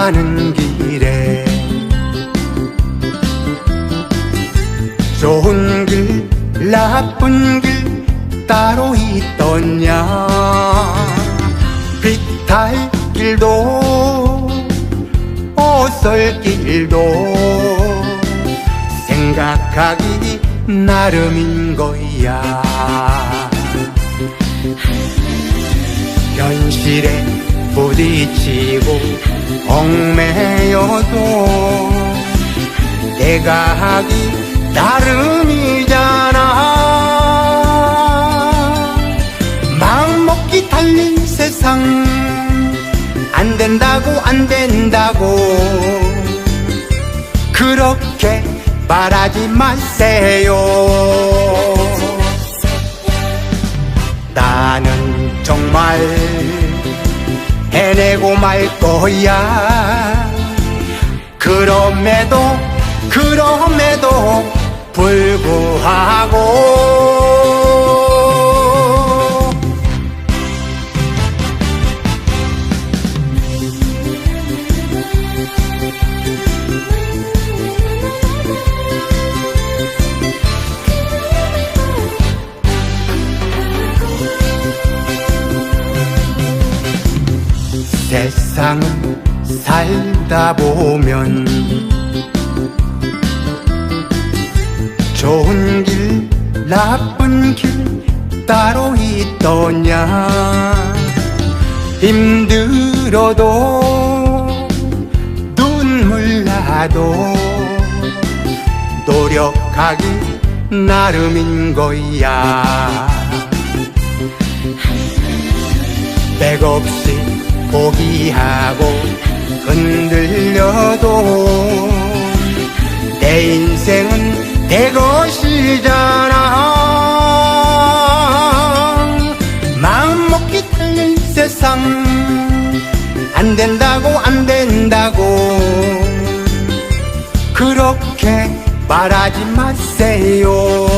가는 길에 좋은 길 나쁜 길 따로 있더냐? 비탈 길도 오솔길도 생각하기 나름인 거야. 현실에 부딪히고 얽매여도 내가 하기 나름이잖아. 마음먹기 달린 세상 안 된다고 안 된다고. 그렇게 말하지 마세요 해내고 말 거야. 그럼에도 그럼에도 불구하고 세상 살다 보면 좋은 길 나쁜 길 따로 있더냐? 힘들어도 눈물 나도 노력하기 나름인 거야. 백없이 포기하고 흔들려도 내 인생은 내 것이잖아. 마음 먹기 틀린 세상 안 된다고 안 된다고. 그렇게 말하지 마세요.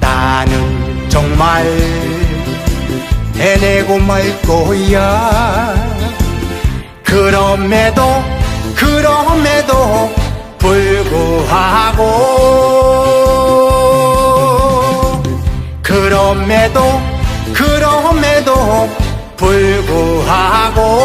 나는 정말 해내고 말 거야. 그럼에도 그럼에도 불구하고. 그럼에도 그럼에도 불구하고